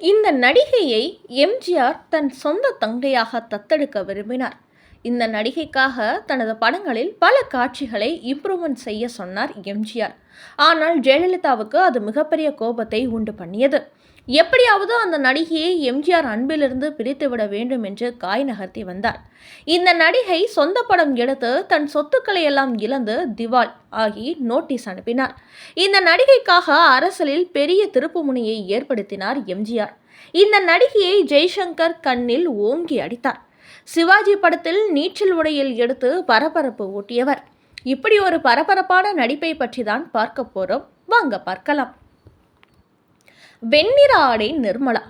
இந்த நடிகையை எம்ஜிஆர் தன் சொந்த தங்கையாக தத்தெடுக்க விரும்பினார். இந்த நடிகைக்காக தனது படங்களில் பல காட்சிகளை இம்ப்ரூவ்மெண்ட் செய்ய சொன்னார் எம்ஜிஆர். ஆனால் ஜெயலலிதாவுக்கு அது மிகப்பெரிய கோபத்தை உண்டு பண்ணியது. எப்படியாவது அந்த நடிகையை எம்ஜிஆர் அன்பிலிருந்து பிரித்துவிட வேண்டும் என்று காய் நகர்த்தி வந்தார். இந்த நடிகை சொந்த படம் எடுத்து தன் சொத்துக்களை எல்லாம் இழந்து திவால் ஆகி நோட்டீஸ் அனுப்பினார். இந்த நடிகைக்காக அரசியலில் பெரிய திருப்புமுனையை ஏற்படுத்தினார் எம்ஜிஆர். இந்த நடிகையை ஜெய்சங்கர் கண்ணில் ஓங்கி அடித்தார். சிவாஜி படத்தில் நீச்சல் உடையில் எடுத்து பரபரப்பு ஊட்டியவர். இப்படி ஒரு பரபரப்பான நடிப்பை பற்றி தான் பார்க்க போகிறோம் வாங்க பார்க்கலாம். வெண்ணிற ஆடை நிர்மலா.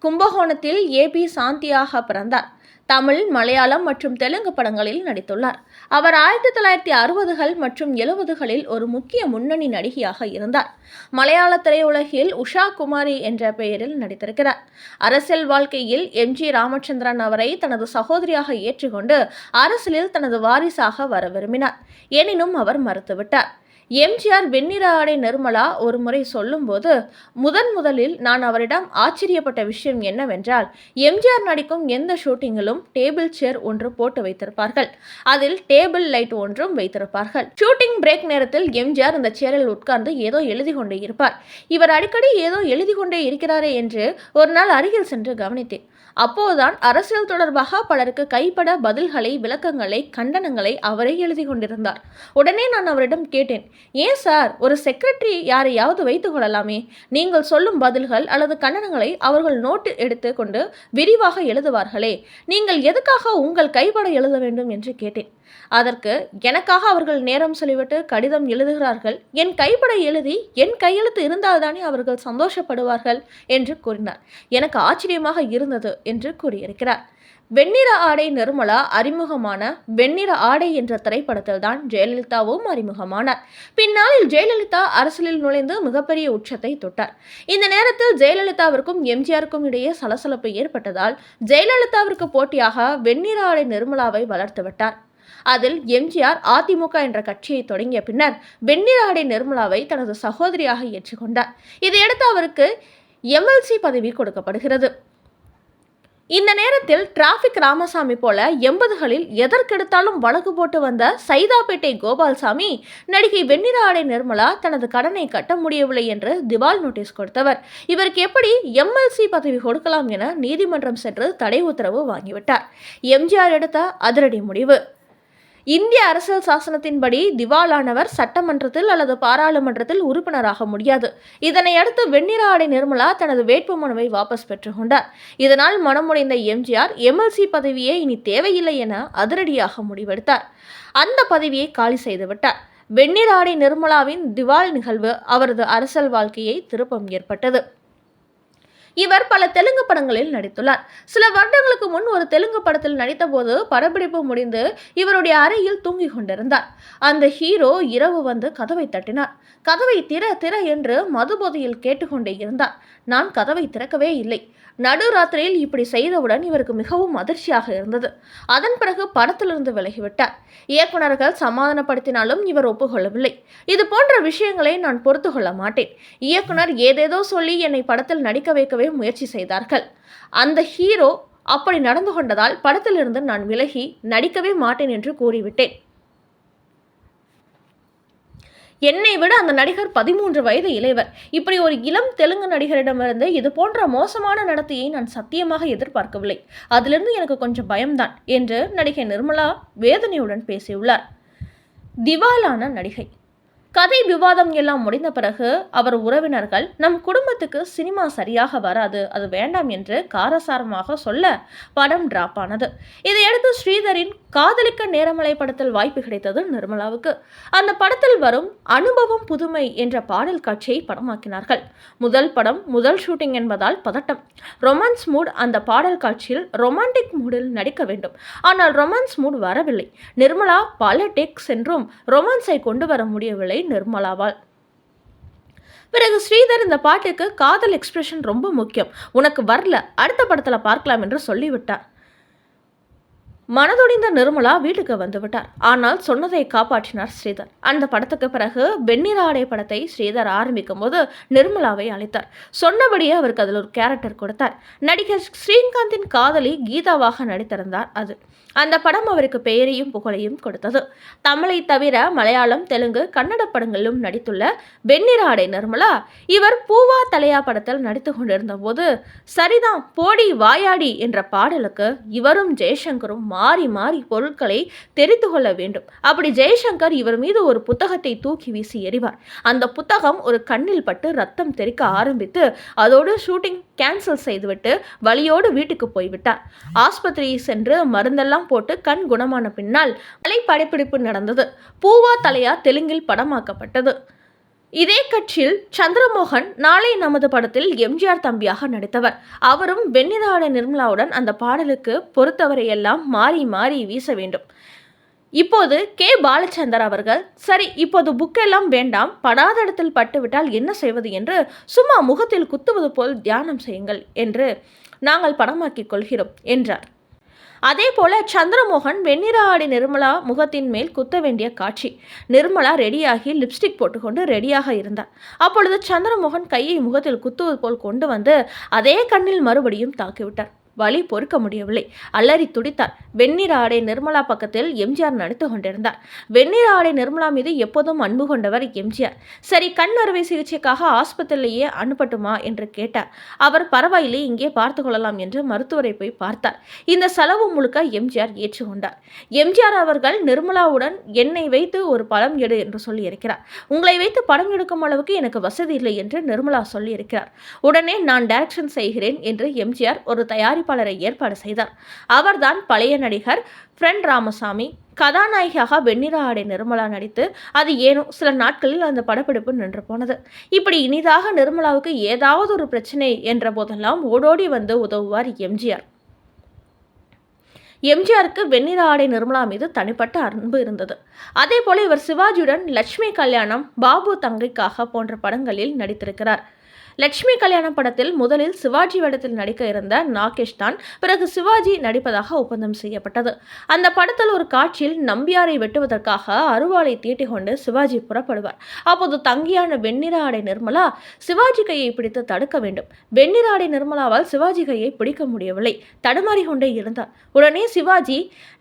கும்பகோணத்தில் ஏபி சாந்தியாக பிறந்தார். தமிழ் மலையாளம் மற்றும் தெலுங்கு படங்களில் நடித்துள்ளார். அவர் ஆயிரத்தி தொள்ளாயிரத்தி அறுபதுகள் மற்றும் எழுபதுகளில் ஒரு முக்கிய முன்னணி நடிகையாக இருந்தார். மலையாள திரையுலகில் உஷா குமாரி என்ற பெயரில் நடித்திருக்கிறார். அரசியல் வாழ்க்கையில் எம் ஜி ராமச்சந்திரன் அவரை தனது சகோதரியாக ஏற்றுக்கொண்டு அரசியலில் தனது வாரிசாக வர விரும்பினார். எனினும் அவர் மறுத்துவிட்டார். எம்ஜிஆர் வெண்ணிற ஆடை நிர்மலா ஒரு முறை சொல்லும்போது முதன் முதலில் நான் அவரிடம் ஆச்சரியப்பட்ட விஷயம் என்னவென்றால் எம்ஜிஆர் நடிக்கும் எந்த ஷூட்டிங்கிலும் டேபிள் சேர் ஒன்று போட்டு வைத்திருப்பார்கள். அதில் டேபிள் லைட் ஒன்றும் வைத்திருப்பார்கள். ஷூட்டிங் பிரேக் நேரத்தில் எம்ஜிஆர் இந்த சேரில் உட்கார்ந்து ஏதோ எழுதி கொண்டே இருப்பார். இவர் அடிக்கடி ஏதோ எழுதி கொண்டே இருக்கிறாரே என்று ஒரு நாள் அருகில் சென்று கவனித்தேன். அப்போதுதான் அரசியல் தொடர்பாக பலருக்கு கைப்பட பதில்களை விளக்கங்களை கண்டனங்களை அவரே எழுதி கொண்டிருந்தார். உடனே நான் அவரிடம் கேட்டேன் ஏன் சார் ஒரு செக்ரட்டரி யாரையாவது வைத்துக் கொள்ளலாமே? நீங்கள் சொல்லும் பதில்கள் அல்லது கண்டனங்களை அவர்கள் நோட்டு எடுத்து கொண்டு விரிவாக எழுதுவார்களே. நீங்கள் எதுக்காக உங்கள் கைப்பட எழுத வேண்டும்? என்று கேட்டேன். அதற்கு எனக்காக அவர்கள் நேரம் சொல்லிவிட்டு கடிதம் எழுதுகிறார்கள். என் கைப்பட எழுதி என் கையெழுத்து இருந்தால்தானே அவர்கள் சந்தோஷப்படுவார்கள் என்று கூறினார். எனக்கு ஆச்சரியமாக இருந்தது என்று கூறியிருக்கிறார். வெண்ணிற ஆடை நிர்மலா அறிமுகமான வெண்ணிற ஆடை என்ற திரைப்படத்தில் தான் ஜெயலலிதாவும் அறிமுகமானார். பின்னாளில் ஜெயலலிதா அரசியலில் நுழைந்து மிகப்பெரிய உச்சத்தை தொட்டார். இந்த நேரத்தில் ஜெயலலிதாவிற்கும் எம்ஜிஆருக்கும் இடையே சலசலப்பு ஏற்பட்டதால் ஜெயலலிதாவிற்கு போட்டியாக வெண்ணிற ஆடை நிர்மலாவை வளர்த்துவிட்டார். அதில் எம்ஜிஆர் அதிமுக என்ற கட்சியை தொடங்கிய பின்னர் வெண்ணிலாடை நிர்மலாவை தனது சகோதரியாக ஏற்றுக்கொண்டார். இதையடுத்து அவருக்கு எம்எல்சி பதவி கொடுக்கப்படுகிறது. இந்த நேரத்தில் டிராஃபிக் ராமசாமி போல எண்பதுகளில் எதற்கெடுத்தாலும் வழக்கு போட்டு வந்த சைதாப்பேட்டை கோபால்சாமி நடிகை வெண்ணிற ஆடை நிர்மலா தனது கடனை கட்ட முடியவில்லை என்று திவால் நோட்டீஸ் கொடுத்தவர். இவருக்கு எப்படி எம்எல்சி பதவி கொடுக்கலாம் என நீதிமன்றம் சென்று தடை உத்தரவு வாங்கிவிட்டார். எம்ஜிஆர் எடுத்த அதிரடி முடிவு. இந்திய அரசியல் சாசனத்தின்படி திவாலானவர் சட்டமன்றத்தில் அல்லது பாராளுமன்றத்தில் உறுப்பினராக முடியாது. இதனையடுத்து வெண்ணிற ஆடை நிர்மலா தனது வேட்பு மனுவை வாபஸ் பெற்றுக்கொண்டார் இதனால் மனமுடைந்த எம்ஜிஆர் எம்எல்சி பதவியே இனி தேவையில்லை என அதிரடியாக முடிவெடுத்தார். அந்த பதவியை காலி செய்துவிட்டார் வெண்ணிற ஆடை நிர்மலாவின் திவால் நிகழ்வு அவரது அரசியல் வாழ்க்கையை திருப்பம் ஏற்பட்டது. இவர் பல தெலுங்கு படங்களில் நடித்துள்ளார். சில வருடங்களுக்கு முன் ஒரு தெலுங்கு படத்தில் நடித்தபோது படப்பிடிப்பு முடிந்து இவருடைய அறையில் தூங்கிக் கொண்டிருந்தார். அந்த ஹீரோ இரவு வந்து கதவை தட்டினார். கதவை திற திற என்று மதுபோதையில் கேட்டுக்கொண்டே இருந்தார். நான் கதவை திறக்கவே இல்லை. நடுராத்திரியில் இப்படி செய்தவுடன் இவருக்கு மிகவும் அதிர்ச்சியாக இருந்தது. அதன் பிறகு படத்திலிருந்து விலகிவிட்டார். இயக்குநர்கள் சமாதானப்படுத்தினாலும் இவர் ஒப்புக்கொள்ளவில்லை. இது போன்ற விஷயங்களை நான் பொறுத்து கொள்ள மாட்டேன். இயக்குனர் ஏதேதோ சொல்லி என்னை படத்தில் நடிக்க வைக்கவே முயற்சி செய்தார்கள். அந்த ஹீரோ அப்படி நடந்து கொண்டதால் படத்திலிருந்து நான் விலகி நடிக்கவே மாட்டேன் என்று கூறிவிட்டேன். என்னை விட அந்த நடிகர் பதிமூன்று வயது இளைவர் இப்படி ஒரு இளம் தெலுங்கு நடிகரிடமிருந்து இது போன்ற மோசமான நடத்தையை நான் சத்தியமாக எதிர்பார்க்கவில்லை. அதிலிருந்து எனக்கு கொஞ்சம் பயம்தான் என்று நடிகை நிர்மலா வேதனையுடன் பேசியுள்ளார். திவாலான நடிகை. கதை விவாதம் எல்லாம் முடிந்த பிறகு அவர் உறவினர்கள் நம் குடும்பத்துக்கு சினிமா சரியாக வராது அது வேண்டாம் என்று காரசாரமாக சொல்ல படம் டிராப் ஆனது. இதையடுத்து ஸ்ரீதரின் காதலிக்க நேரமலை படத்தில் வாய்ப்பு கிடைத்தது நிர்மலாவுக்கு. அந்த படத்தில் வரும் அனுபவம் புதுமை என்ற பாடல் காட்சியை படமாக்கினார்கள். முதல் படம் முதல் ஷூட்டிங் என்பதால் பதட்டம். ரொமான்ஸ் மூட் அந்த பாடல் காட்சியில் ரொமான்டிக் மூடில் நடிக்க வேண்டும். ஆனால் ரொமான்ஸ் மூட் வரவில்லை. நிர்மலா பல டெக்ஸ் என்றும் ரொமான்ஸை கொண்டு வர முடியவில்லை. நிர்மலாவால். பிறகு ஸ்ரீதர் இந்த பாட்டுக்கு காதல் எக்ஸ்பிரஷன் ரொம்ப முக்கியம். உனக்கு வரல அடுத்த படத்தில் பார்க்கலாம் என்று சொல்லிவிட்டார். மனதுடைந்த நிர்மலா வீட்டுக்கு வந்துவிட்டார் ஆனால் சொன்னதை காப்பாற்றினார் ஸ்ரீதர். அந்த படத்துக்கு பிறகு வெண்ணிராடை படத்தை ஸ்ரீதர் ஆரம்பிக்கும் போது நிர்மலாவை அழைத்தார். சொன்னபடியே அவருக்கு அதில் ஒரு கேரக்டர் கொடுத்தார். நடிகர் ஸ்ரீகாந்தின் காதலி கீதாவாக நடித்திருந்தார் அது. அந்த படம் அவருக்கு பெயரையும் புகழையும் கொடுத்தது. தமிழை தவிர மலையாளம் தெலுங்கு கன்னட படங்களிலும் நடித்துள்ள வெண்ணிராடை நிர்மலா இவர் பூவா தலையா படத்தில் நடித்து கொண்டிருந்த போது சரிதான் போடி வாயாடி என்ற பாடலுக்கு இவரும் ஜெய்சங்கரும் மாறி மாறி பொருட்களை தெரிந்து கொள்ள வேண்டும். அப்படி ஜெய்சங்கர் இவர் மீது ஒரு புத்தகத்தை தூக்கி வீசி எறிவார். அந்த புத்தகம் ஒரு கண்ணில் பட்டு ரத்தம் தெறிக்க ஆரம்பித்து அதோடு ஷூட்டிங் கேன்சல் செய்துவிட்டு வழியோடு வீட்டுக்கு போய்விட்டார். ஆஸ்பத்திரியை சென்று மருந்தெல்லாம் போட்டு கண் குணமான பின்னால் மலை படப்பிடிப்பு நடந்தது. பூவா தலையா தெலுங்கில் படமாக்கப்பட்டது. இதே கட்சியில் சந்திரமோகன் நாளை நமது படத்தில் எம்ஜிஆர் தம்பியாக நடித்தவர். அவரும் வெண்ணிராட நிர்மலாவுடன் அந்த பாடலுக்கு பொறுத்தவரையெல்லாம் மாறி மாறி வீச வேண்டும். இப்போது கே. பாலச்சந்தர் அவர்கள் சரி இப்போது புக்கெல்லாம் வேண்டாம் படாத இடத்தில் பட்டுவிட்டால் என்ன செய்வது என்று சும்மா முகத்தில் குத்துவது போல் தியானம் செய்யுங்கள் என்று நாங்கள் படமாக்கிக் கொள்கிறோம் என்றார். அதே போல சந்திரமோகன் வெண்ணிற ஆடி நிர்மலா முகத்தின் மேல் குத்த வேண்டிய காட்சி. நிர்மலா ரெடியாகி லிப்ஸ்டிக் போட்டுக்கொண்டு ரெடியாக இருந்தார். அப்பொழுது சந்திரமோகன் கையை முகத்தில் குத்துவது போல் கொண்டு வந்து அதே கண்ணில் மறுபடியும் தாக்கிவிட்டார். வலி பொறுக்க முடியவில்லை. அல்லறி துடித்தார். வெண்ணிற ஆடை நிர்மலா பக்கத்தில் எம்ஜிஆர் நடித்து கொண்டிருந்தார். வெண்ணிற ஆடை நிர்மலா மீது எப்போதும் அன்பு கொண்டவர் எம்ஜிஆர். சரி கண் அறுவை சிகிச்சைக்காக ஆஸ்பத்திரியிலேயே அனுப்பட்டுமா என்று கேட்டார். அவர் பரவாயில்லை இங்கே பார்த்து கொள்ளலாம் என்று மருத்துவரை போய் பார்த்தார். இந்த செலவு முழுக்க எம்ஜிஆர் ஏற்றுக்கொண்டார். எம்ஜிஆர் அவர்கள் நிர்மலாவுடன் என்னை வைத்து ஒரு படம் எடு என்று சொல்லியிருக்கிறார். உங்களை வைத்து படம் எடுக்கும் அளவுக்கு எனக்கு வசதி இல்லை என்று நிர்மலா சொல்லியிருக்கிறார். உடனே நான் டைரக்ஷன் செய்கிறேன் என்று எம்ஜிஆர் ஒரு தயாரிப்பு பலரை ஏற்பாடு செய்தார். அவர்தான் பழைய நடிகர் ஃப்ரெண்ட் ராமசாமி. கதாநாயகியாக வெண்ணிற ஆடை நிர்மலா நடித்து அது ஏனோ சில நாட்களில் அந்த படப்பிடிப்பு நின்று போனது. இப்படி இனிதாக நிர்மலாவுக்கு ஏதாவது ஒரு பிரச்சனை என்ற போதெல்லாம் ஓடோடி வந்து உதவுவார் எம்ஜிஆர் எம்ஜிஆருக்கு வெண்ணிற ஆடை நிர்மலா மீது தனிப்பட்ட அன்பு இருந்தது. அதே போல இவர் சிவாஜியுடன் லட்சுமி கல்யாணம் பாபு தங்கைக்காக போன்ற படங்களில் நடித்திருக்கிறார். லட்சுமி கல்யாண படத்தில் முதலில் சிவாஜி வேடத்தில் நடிக்க இருந்த நாகேஷ் தான் பிறகு சிவாஜி நடிப்பதாக ஒப்பந்தம் செய்யப்பட்டது. அந்த படத்தில் ஒரு காட்சியில் நம்பியாரை வெட்டுவதற்காக அருவாளை தீட்டிக் கொண்டு சிவாஜி புறப்படுவார். அப்போது தங்கியான வெண்ணிற ஆடை நிர்மலா சிவாஜி கையை பிடித்து தடுக்க வேண்டும். வெண்ணிற ஆடை நிர்மலாவால் சிவாஜி கையை பிடிக்க முடியவில்லை. தடுமாறி கொண்டே இருந்தார். உடனே சிவாஜி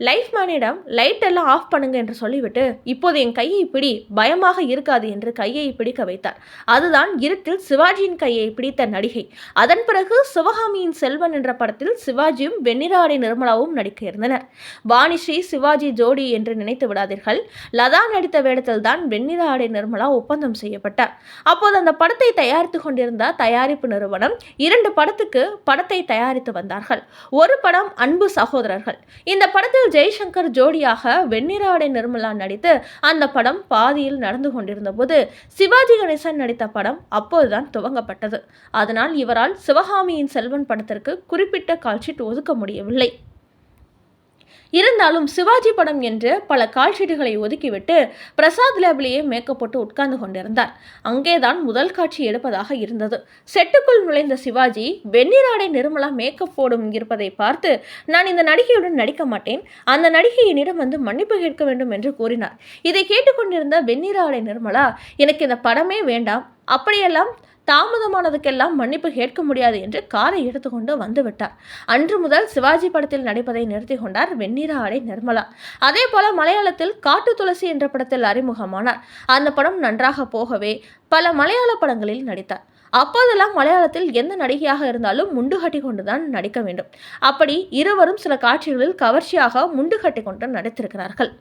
லைஃப் மேனிடம் லைட் எல்லாம் ஆஃப் பண்ணுங்க என்று சொல்லிவிட்டு இப்போது என் கையை பிடி பயமாக இருக்காது என்று கையை பிடிக்க வைத்தார். அதுதான் இருட்டில் சிவாஜியின் கையை பிடித்த நடிகை. அதன் பிறகு சிவகாமியின் செல்வன் என்ற படத்தில் சிவாஜியும் வெண்ணிராடை நிர்மலாவும் நடிக்க இருந்தனர். வாணிஸ்ரீ சிவாஜி ஜோடி என்று நினைத்து விடாதீர்கள். லதா நடித்த வேடத்தில் தான் வெண்ணிராடை நிர்மலா ஒப்பந்தம் செய்யப்பட்டார். அப்போது அந்த படத்தை தயாரித்து கொண்டிருந்த தயாரிப்பு நிறுவனம் இரண்டு படத்துக்கு படத்தை தயாரித்து வந்தார்கள். ஒரு படம் அன்பு சகோதரர்கள். இந்த படத்தில் ஜெய்சங்கர் ஜோடியாக வெண்ணிராடை நிர்மலா நடித்து அந்த படம் பாதியில் நடந்து கொண்டிருந்த போது சிவாஜி கணேசன் நடித்த படம் அப்போதுதான் துவங்கப்பட்டது. ஏற்பட்டது அதனால் இவரால் சிவகாமியின் செல்வன் படத்திற்கு குறிப்பிட்ட கால்ஷீட் ஒதுக்க முடியவில்லை. இருந்தாலும் சிவாஜி படம் என்று பல கால்ஷீட்டுகளை ஒதுக்கிவிட்டு பிரசாத் லேபிலேயே மேக்கப் போட்டு உட்கார்ந்து கொண்டிருந்தார். அங்கேதான் முதல் காட்சி எடுப்பதாக இருந்தது. செட்டுக்குள் நுழைந்த சிவாஜி வெண்ணிராடை நிர்மலா மேக்கப் போடும் இருப்பதை பார்த்து நான் இந்த நடிகையுடன் நடிக்க மாட்டேன். அந்த நடிகை என்னிடம் வந்து மன்னிப்பு கேட்க வேண்டும் என்று கூறினார். இதை கேட்டுக்கொண்டிருந்த வெண்ணிராடை நிர்மலா எனக்கு இந்த படமே வேண்டாம். அப்படியெல்லாம் தாமதமானதுக்கெல்லாம் மன்னிப்பு கேட்க முடியாது என்று காரை எடுத்துக்கொண்டு வந்துவிட்டார். அன்று முதல் சிவாஜி படத்தில் நடிப்பதை நிறுத்தி கொண்டார் வெண்ணிற ஆடை நிர்மலா. அதே போல மலையாளத்தில் காட்டு துளசி என்ற படத்தில் அறிமுகமானார். அந்த படம் நன்றாக போகவே பல மலையாள படங்களில் நடித்தார். அப்போதெல்லாம் மலையாளத்தில் எந்த நடிகையாக இருந்தாலும் முண்டு கட்டி கொண்டுதான் நடிக்க வேண்டும். அப்படி இருவரும் சில காட்சிகளில் கவர்ச்சியாக முண்டு கட்டி கொண்டு நடித்திருக்கிறார்கள்.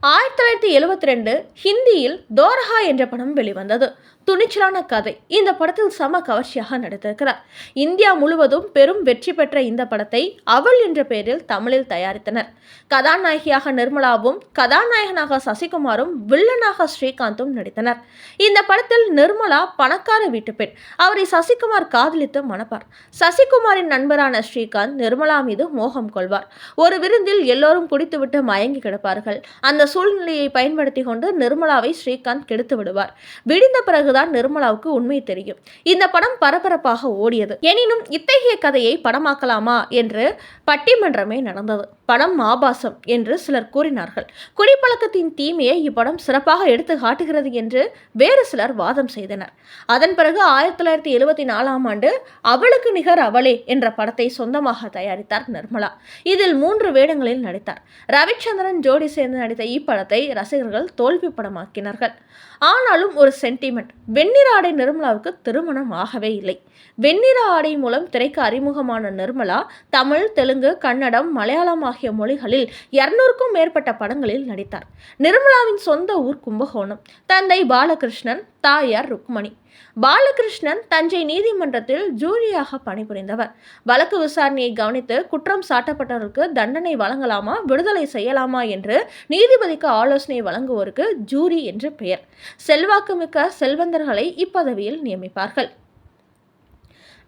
ஆயிரத்தி தொள்ளாயிரத்தி எழுபத்தி ரெண்டு ஹிந்தியில் தோரஹா என்ற படம் வெளிவந்தது. துணிச்சலான கதை. இந்த படத்தில் சம கவர்ச்சியாக நடித்திருக்கிறார். இந்தியா முழுவதும் பெரும் வெற்றி பெற்ற இந்த படத்தை அவள் என்ற பெயரில் தமிழில் தயாரித்தனர். கதாநாயகியாக நிர்மலாவும் கதாநாயகனாக சசிகுமாரும் வில்லனாக ஸ்ரீகாந்தும் நடித்தனர். இந்த படத்தில் நிர்மலா பணக்கார வீட்டு பெண் அவரை சசிகுமார் காதலித்து மணப்பார். சசிகுமாரின் நண்பரான ஸ்ரீகாந்த் நிர்மலா மீது மோகம் கொள்வார். ஒரு விருந்தில் எல்லோரும் குடித்துவிட்டு மயங்கி கிடப்பார்கள். அந்த சூழ்நிலையை பயன்படுத்தி கொண்டு நிர்மலாவை ஸ்ரீகாந்த் கெடுத்து விடுவார். விடிந்த பிறகு அப்போதான் நிர்மலாவுக்கு உண்மை தெரியும். இந்த படம் பரபரப்பாக ஓடியது. எனினும் இத்தகைய கதையை படமாக்கலாமா என்று பட்டிமன்றமே நடந்தது. படம் ஆபாசம் என்று சிலர் கூறினார்கள். குடிப்பழக்கத்தின் தீமையை இப்படம் சிறப்பாக எடுத்து காட்டுகிறது என்று வேறு சிலர் வாதம் செய்தனர். அதன் பிறகு ஆயிரத்தி தொள்ளாயிரத்தி எழுபத்தி நாலாம் ஆண்டு அவளுக்கு நிகர் அவளே என்ற படத்தை சொந்தமாக தயாரித்தார் நிர்மலா. இதில் மூன்று வேடங்களில் நடித்தார். ரவிச்சந்திரன் ஜோடி சேர்ந்து நடித்த இப்படத்தை ரசிகர்கள் தோல்வி படமாக்கினார்கள். ஆனாலும் ஒரு சென்டிமெண்ட் வெண்ணிற ஆடை நிர்மலாவுக்கு திருமணம் ஆகவே இல்லை. வெண்ணிற ஆடை மூலம் திரைக்கு அறிமுகமான நிர்மலா தமிழ் தெலுங்கு கன்னடம் மலையாளம் ஆகிய மொழிகளில் இரநூறுக்கும் மேற்பட்ட படங்களில் நடித்தார். நிர்மலாவின் சொந்த ஊர் கும்பகோணம். தந்தை பாலகிருஷ்ணன் தாயார் ருக்மணி. பாலகிருஷ்ணன் தஞ்சை நீதிமன்றத்தில் ஜூரியாக பணிபுரிந்தவர். வழக்கு விசாரணையை கவனித்து குற்றம் சாட்டப்பட்டவருக்கு தண்டனை வழங்கலாமா விடுதலை செய்யலாமா என்று நீதிபதிக்கு ஆலோசனை வழங்குவோருக்கு ஜூரி என்று பெயர். செல்வாக்குமிக்க செல்வந்தர்களை இப்பதவியில் நியமிப்பார்கள்.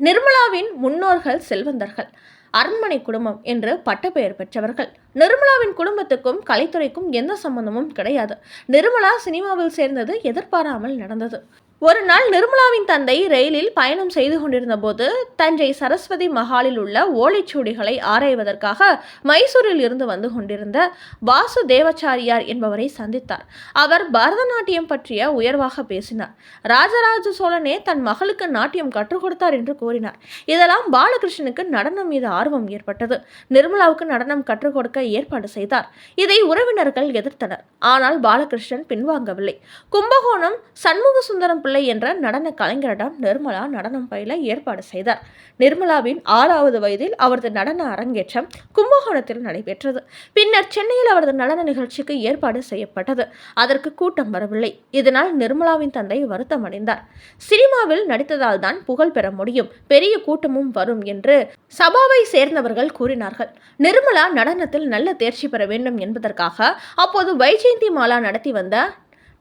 நிர்மலாவின் முன்னோர்கள் செல்வந்தர்கள். அரண்மனை குடும்பம் என்று பட்டப்பெயர் பெற்றவர்கள். நிர்மலாவின் குடும்பத்துக்கும் கலைத்துறைக்கும் எந்த சம்பந்தமும் கிடையாது. நிர்மலா சினிமாவில் சேர்ந்தது எதிர்பாராமல் நடந்தது. ஒரு நாள் நிர்மலாவின் தந்தை ரயிலில் பயணம் செய்து கொண்டிருந்த போது தஞ்சை சரஸ்வதி மஹாலில் உள்ள ஓலைச்சுவடிகளை ஆராய்வதற்காக மைசூரில் இருந்து வந்து கொண்டிருந்த வாசு தேவச்சாரியார் என்பவரை சந்தித்தார். அவர் பரதநாட்டியம் பற்றிய உயர்வாக பேசினார். ராஜராஜ சோழனே தன் மகளுக்கு நாட்டியம் கற்றுக் கொடுத்தார் என்று கூறினார். இதெல்லாம் பாலகிருஷ்ணனுக்கு நடனம் மீது ஆர்வம் ஏற்பட்டது. நிர்மலாவுக்கு நடனம் கற்றுக் கொடுக்க ஏற்பாடு செய்தார். இதை உறவினர்கள் எதிர்த்தனர். ஆனால் பாலகிருஷ்ணன் பின்வாங்கவில்லை. கும்பகோணம் சண்முக சுந்தரம் பிள்ளை என்ற நடன கலைஞரிடம் நிர்மலா நடனம் பயில ஏற்பாடு செய்தார். நிர்மலாவின் ஆறாவது வயதில் அவரது நடன அரங்கேற்றம் கும்பகோணத்தில் நடைபெற்றது. பின்னர் சென்னையில் அவரது நடன நிகழ்ச்சிக்கு ஏற்பாடு செய்யப்பட்டது. அதற்கு கூட்டம் வரவில்லை. இதனால் நிர்மலாவின் தந்தை வருத்தம் அடைந்தார். சினிமாவில் நடித்ததால் தான் புகழ் பெற முடியும். பெரிய கூட்டமும் வரும் என்று சபாவை சேர்ந்தவர்கள் கூறினார்கள். நிர்மலா நடனத்தில் நல்ல தேர்ச்சி பெற வேண்டும் என்பதற்காக அப்போது வைஜெயந்தி மாலா நடத்தி வந்த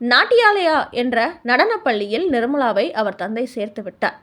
நாட்டியாலயா என்ற நடனப் பள்ளியில் நிர்மலாவை அவர் தந்தை சேர்த்து விட்டார்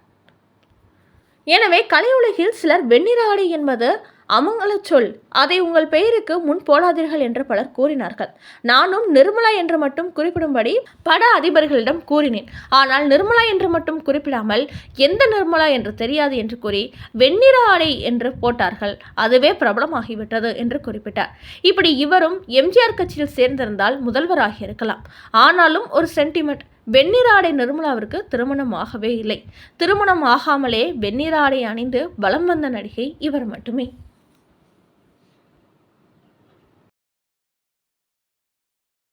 எனவே கலையுலகில் சிலர் வெண்ணிற ஆடை என்பது அமங்கலச் சொல். அதை உங்கள் பெயருக்கு முன் போடாதீர்கள் என்று பலர் கூறினார்கள். நானும் நிர்மலா என்று மட்டும் குறிப்பிடும்படி பட அதிபர்களிடம் கூறினேன். ஆனால் நிர்மலா என்று மட்டும் குறிப்பிடாமல் எந்த நிர்மலா என்று தெரியாது என்று கூறி வெண்ணிற ஆடை என்று போட்டார்கள். அதுவே பிரபலமாகிவிட்டது என்று குறிப்பிட்டார். இப்படி இவரும் எம்ஜிஆர் கட்சியில் சேர்ந்திருந்தால் முதல்வராகி இருக்கலாம். ஆனாலும் ஒரு சென்டிமெண்ட் வெண்ணிராடை நிர்மலாவிற்கு திருமணம் ஆகவே இல்லை. திருமணம் ஆகாமலே வெண்ணிராடை அணிந்து வலம் வந்த நடிகை இவர் மட்டுமே.